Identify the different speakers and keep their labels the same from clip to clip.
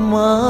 Speaker 1: ma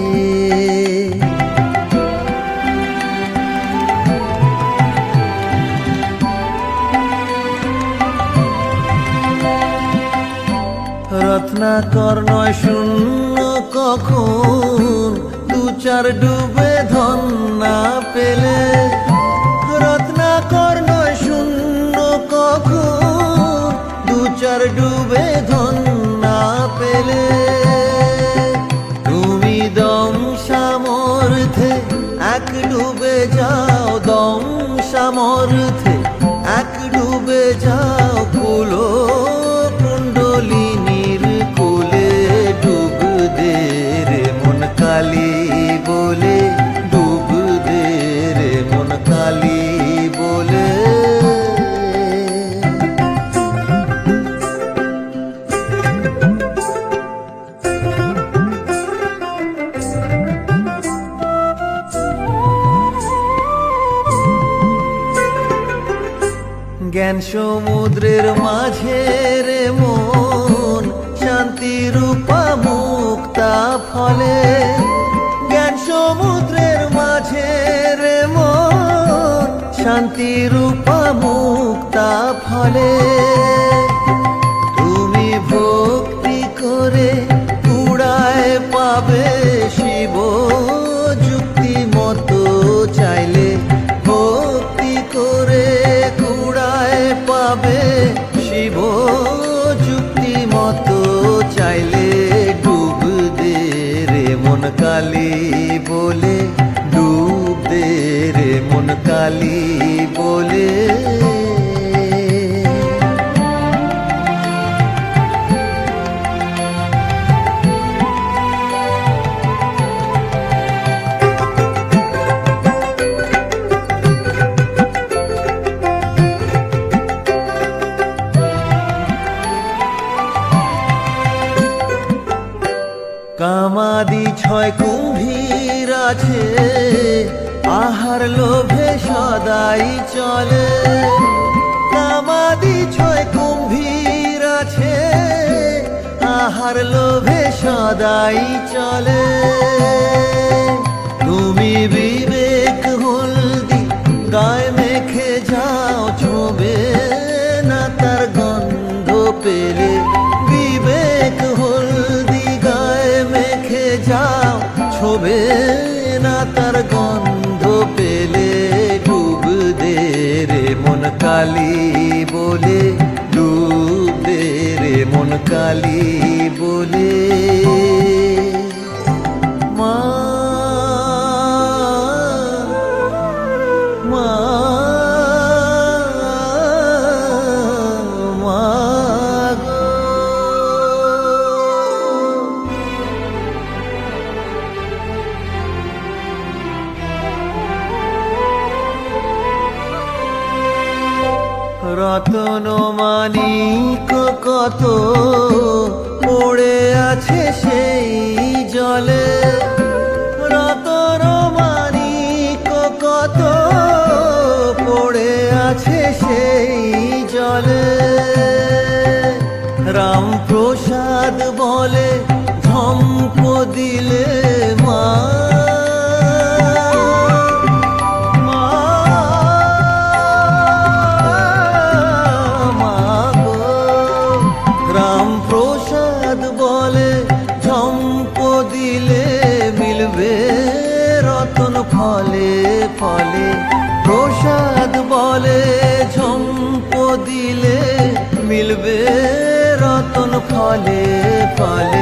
Speaker 1: Ratnakar নয় শূন্য কখন। দু চার ডুবে ধন না পেলে রত্নাকর নয় শূন্য কখন। দু চার ডুবে ধন না পেলে। তুমি দম সামর্থে এক ডুবে যাও, দম সামর্থে এক ডুবে যাও কুলো কালী বলে বলে। জ্ঞান সমুদ্রের মাঝে রে মন শান্তি রূপা মুক্তা ফলে। সমুদ্রের মাঝে রে মন শান্তি রূপা মুক্তা ফলে। মন কালী বলে ডুব দে রে মন কালী বলে। কামাদি ছয় কুম্ভীর আছে। আহার লোভে সদাই চলে। কামাদি ছয় কুম্ভীর আছে। আহার লোভে সদাই চলে। তুমি বিবেক হলদি গায়ে মেখে যাও। ছোবে না তার গন্ধ পেলে ডুব দে মন কালী বলে। রতন মানিক কত পড়ে আছে সেই জলে। রতন মানিক কত পড়ে আছে সেই জলে। রামপ্রসাদ বলে ধম্প দিলে মা ফলে ফলে প্রসাদ বলে ঝম্প দিলে মিলবে রতন ফলে ফলে।